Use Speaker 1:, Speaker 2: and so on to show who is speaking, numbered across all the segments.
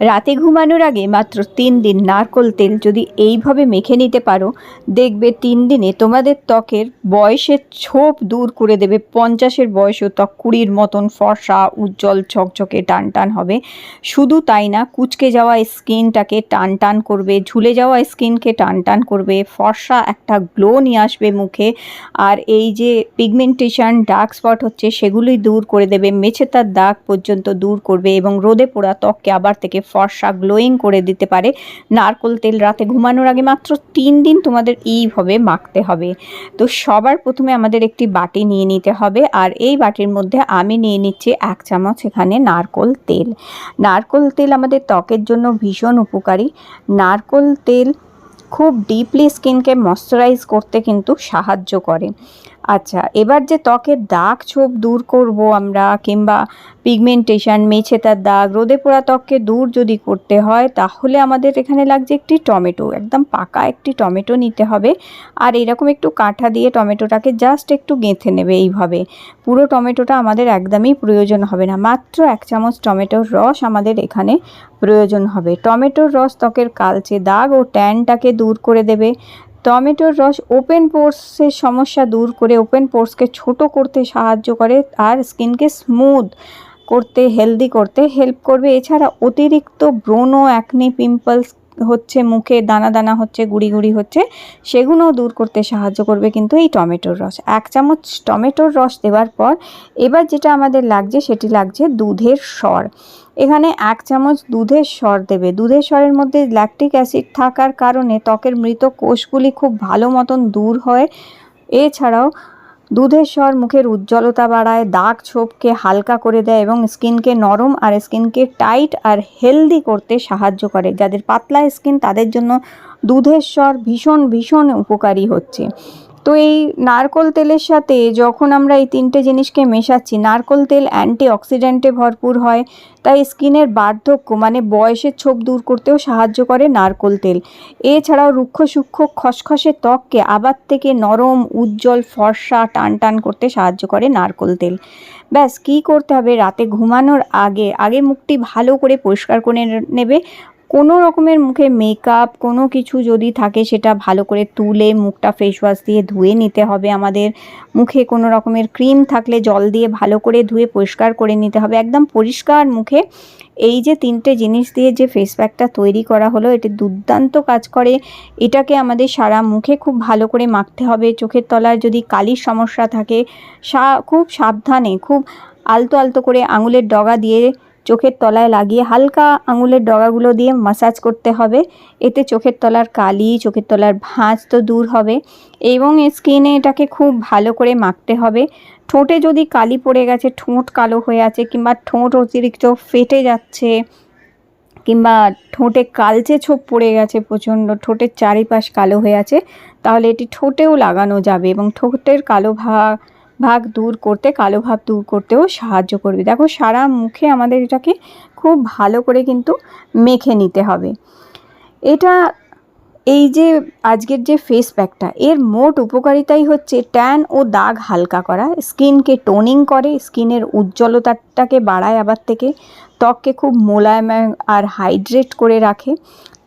Speaker 1: রাতে ঘুমানোর আগে মাত্র তিন দিন নারকোল তেল যদি এইভাবে মেখে নিতে পারো, দেখবে তিন দিনে তোমাদের ত্বকের বয়সের ছোপ দূর করে দেবে। পঞ্চাশের বয়সও ত্বক কুড়ির মতন ফর্সা, উজ্জ্বল, ঝকঝকে টান টান হবে। শুধু তাই না, কুচকে যাওয়া স্কিনটাকে টান টান করবে, ঝুলে যাওয়া স্কিনকে টান টান করবে, ফর্সা একটা গ্লো নিয়ে আসবে মুখে। আর এই যে পিগমেন্টেশন, ডার্ক স্পট হচ্ছে, সেগুলোই দূর করে দেবে মেছেতার দাগ পর্যন্ত দূর করবে এবং রোদে পোড়া ত্বককে আবার থেকে ফর্সা গ্লোয়িং করে দিতে পারে। নারকোল তেল রাতে ঘুমানোর আগে মাত্র তিন দিন তোমাদের এইভাবে মাখতে হবে। তো সবার প্রথমে আমাদের একটি বাটি নিয়ে নিতে হবে আর এই বাটির মধ্যে আমি নিয়ে নিচ্ছি এক চামচ এখানে নারকোল তেল। নারকোল তেল আমাদের ত্বকের জন্য ভীষণ উপকারী। নারকোল তেল খুব ডিপলি স্কিনকে ময়শ্চারাইজ করতে কিন্তু সাহায্য করে। আচ্ছা এবার যে ত্বকের দাগ ছোপ দূর করব আমরা কিংবা পিগমেন্টেশন মেছেতার দাগ, রোদে পোড়া ত্বককে দূর যদি করতে হয়, তাহলে আমাদের এখানে লাগছে একটি টমেটো, একদম পাকা একটি টমেটো নিতে হবে। আর এরকম একটু কাঁঠা দিয়ে টমেটোটাকে জাস্ট একটু গেঁথে নেবে এইভাবে। পুরো টমেটোটা আমাদের একদমই প্রয়োজন হবে না, মাত্র এক চামচ টমেটোর রস আমাদের এখানে প্রয়োজন হবে। টমেটোর রস ত্বকের কালচে দাগ ও ট্যানটাকে দূর করে দেবে। টমেটোর রস ওপেন পোর্সের সমস্যা দূর করে ওপেন পোর্সকে ছোট করতে সাহায্য করে আর স্কিনকে স্মুথ করতে হেলদি করতে হেল্প করবে। এছাড়া অতিরিক্ত ব্রোনো অ্যাকনি পিম্পলস হচ্ছে মুখে দানা দানা হচ্ছে, গুড়ি গুড়ি হচ্ছে সেগুলোও দূর করতে সাহায্য করবে কিন্তু এই টমেটোর রস। এক চামচ টমেটোর রস দেওয়ার পর এবার যেটা আমাদের লাগছে সেটি লাগছে দুধের স্বর। এখানে এক চামচ দুধের স্বর দেবে। দুধের স্বরের মধ্যে ল্যাকটিক অ্যাসিড থাকার কারণে ত্বকের মৃত কোষগুলি খুব ভালো মতন দূর হয়। এছাড়াও দুধের স্বর মুখের উজ্জ্বলতা বাড়ায়, দাগ ছোপকে হালকা করে দেয় এবং স্কিনকে নরম আর স্কিনকে টাইট আর হেলদি করতে সাহায্য করে। যাদের পাতলা স্কিন, তাদের জন্য দুধের স্বর ভীষণ ভীষণ উপকারী হচ্ছে। তো এই নারকোল তেলের সাথে যখন আমরা এই তিনটে জিনিসকে মেশাচ্ছি, নারকোল তেল অ্যান্টি অক্সিডেন্টে ভরপুর হয়, তাই স্কিনের বার্ধক্য মানে বয়সের ছোপ দূর করতেও সাহায্য করে নারকোল তেল। এছাড়াও রুক্ষ সূক্ষ্ম খসখসে ত্বককে আবার থেকে নরম, উজ্জ্বল, ফর্সা টান টান করতে সাহায্য করে নারকোল তেল। ব্যাস, কী করতে হবে? রাতে ঘুমানোর আগে আগে মুখটি ভালো করে পরিষ্কার করে নেবে কোনো রকমের মুখে মেকআপ কোনো কিছু যদি থাকে সেটা ভালো করে তুলে মুখটা ফেস ওয়াশ দিয়ে ধুয়ে নিতে হবে আমাদের। মুখে কোনো রকমের ক্রিম থাকলে জল দিয়ে ভালো করে ধুয়ে পরিষ্কার করে নিতে হবে। একদম পরিষ্কার মুখে এই যে তিনটে জিনিস দিয়ে যে ফেস প্যাকটা তৈরি করা হলো, এটি দুর্দান্ত কাজ করে। এটাকে আমাদের সারা মুখে খুব ভালো করে মাখতে হবে। চোখের তলায় যদি কালির সমস্যা থাকে, সা খুব সাবধানে, খুব আলতো আলতো করে আঙুলের ডগা দিয়ে চোখের তলায় লাগিয়ে হালকা আঙুলের ডগাগুলো দিয়ে মাসাজ করতে হবে। এতে চোখের তলার কালি, চোখের তলার ভাঁজ তো দূর হবে এবং স্কিনে এটাকে খুব ভালো করে মাখতে হবে। ঠোঁটে যদি কালি পড়ে গেছে, ঠোঁট কালো হয়ে আছে কিংবা ঠোঁট অতিরিক্ত ফেটে যাচ্ছে কিংবা ঠোঁটে কালচে ছোপ পড়ে গেছে প্রচণ্ড, ঠোঁটের চারিপাশ কালো হয়ে আছে, তাহলে এটি ঠোঁটেও লাগানো যাবে এবং ঠোঁটের কালো ভাগ ভাগ দূর করতে, কালো ভাব দূর করতেও সাহায্য করবে। দেখো, সারা মুখে আমাদের এটাকে খুব ভালো করে কিন্তু মেখে নিতে হবে। এটা এই যে আজকের যে ফেস প্যাকটা এর মোট উপকারিতাই হচ্ছে ট্যান ও দাগ হালকা করা। স্কিনকে টোনিং করে, স্কিনের উজ্জ্বলতাটাকে বাড়ায় আবার থেকে, ত্বককে খুব মোলায়েম আর হাইড্রেট করে রাখে।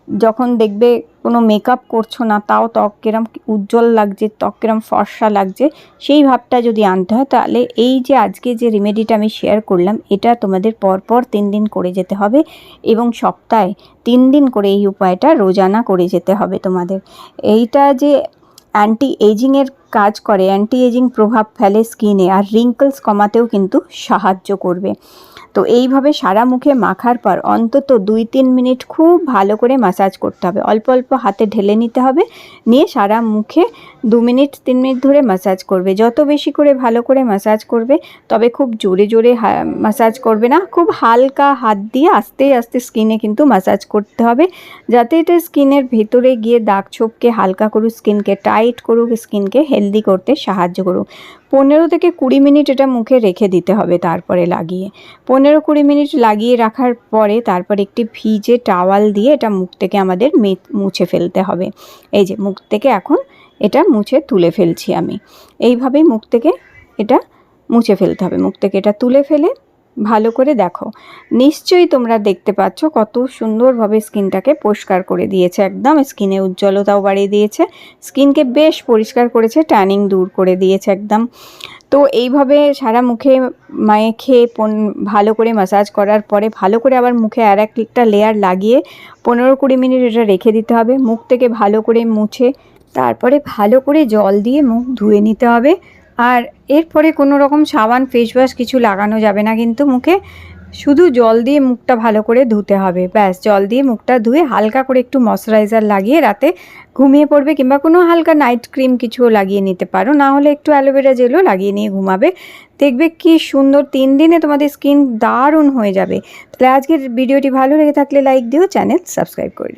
Speaker 1: যখন দেখবে কোনো মেকআপ করছ না, তাও ত্বক কিরম উজ্জ্বল লাগছে, ত্বক কিরম ফর্সা লাগছে, সেই ভাবটা যদি আনতে হয়, তাহলে এই যে আজকে যে রেমেডিটা আমি শেয়ার করলাম, এটা তোমাদের পরপর তিন দিন করে যেতে হবে এবং সপ্তাহে তিন দিন করে এই উপায়টা রোজানা করে যেতে হবে তোমাদের। এইটা যে অ্যান্টি এজিংয়ের কাজ করে অ্যান্টি এজিং প্রভাব ফেলে স্কিনে আর রিঙ্কলস কমাতেও কিন্তু সাহায্য করবে। তো এইভাবে সারা মুখে মাখার পর অন্তত দুই তিন মিনিট খুব ভালো করে মাসাজ করতে হবে। অল্প অল্প হাতে ঢেলে নিতে হবে। নিয়ে সারা মুখে দু মিনিট, তিন মিনিট ধরে মাসাজ করবে। যত বেশি করে ভালো করে মাসাজ করবে, তবে খুব জোরে জোরে মাসাজ করবে না। খুব হালকা হাত দিয়ে আস্তে আস্তে স্কিনে কিন্তু মাসাজ করতে হবে। যাতে এটা স্কিনের ভেতরে গিয়ে দাগ ছোপকে হালকা করুক স্কিনকে টাইট করুক স্কিনকে হেলদি করতে সাহায্য করুক। পনেরো থেকে কুড়ি মিনিট এটা মুখে রেখে দিতে হবে তারপরে লাগিয়ে। পনেরো কুড়ি মিনিট লাগিয়ে রাখার পরে তারপর একটি ভিজে টাওয়াল দিয়ে এটা মুখ থেকে আমাদের মুছে ফেলতে হবে। এই যে মুখ থেকে এখন এটা মুছে তুলে ফেলছি আমি। এইভাবেই মুখ থেকে এটা মুছে ফেলতে হবে। মুখ থেকে এটা তুলে ফেলে ভালো করে দেখো। নিশ্চয়ই তোমরা দেখতে পাচ্ছ কত সুন্দরভাবে স্কিনটাকে পরিষ্কার করে দিয়েছে। একদম স্কিনে উজ্জ্বলতাও বাড়িয়ে দিয়েছে। স্কিনকে বেশ পরিষ্কার করেছে ট্যানিং দূর করে দিয়েছে একদম। তো এইভাবে সারা মুখে মেখে পন, ভালো করে ম্যাসাজ করার পরে ভালো করে আবার মুখে আর একটা লেয়ার লাগিয়ে পনেরো কুড়ি মিনিট এটা রেখে দিতে হবে। মুখ থেকে ভালো করে মুছে তারপরে ভালো করে জল দিয়ে মুখ ধুয়ে নিতে হবে। আর এরপরে কোনো রকম সাবান ফেস ওয়াশ কিছু লাগানো যাবে না কিন্তু মুখে। শুধু জল দিয়ে মুখটা ভালো করে ধুতে হবে। ব্যাস, জল দিয়ে মুখটা ধুয়ে হালকা করে একটু ময়শ্চারাইজার লাগিয়ে রাতে ঘুমিয়ে পড়বে কিংবা কোনো হালকা নাইট ক্রিম কিছুও লাগিয়ে নিতে পারো। না হলে একটু অ্যালোভেরা জেলও লাগিয়ে নিয়ে ঘুমাবে। দেখবে কি সুন্দর তিন দিনে তোমাদের স্কিন দারুণ হয়ে যাবে। তাহলে আজকের ভিডিওটি ভালো লেগে থাকলে লাইক দিও চ্যানেল সাবস্ক্রাইব করে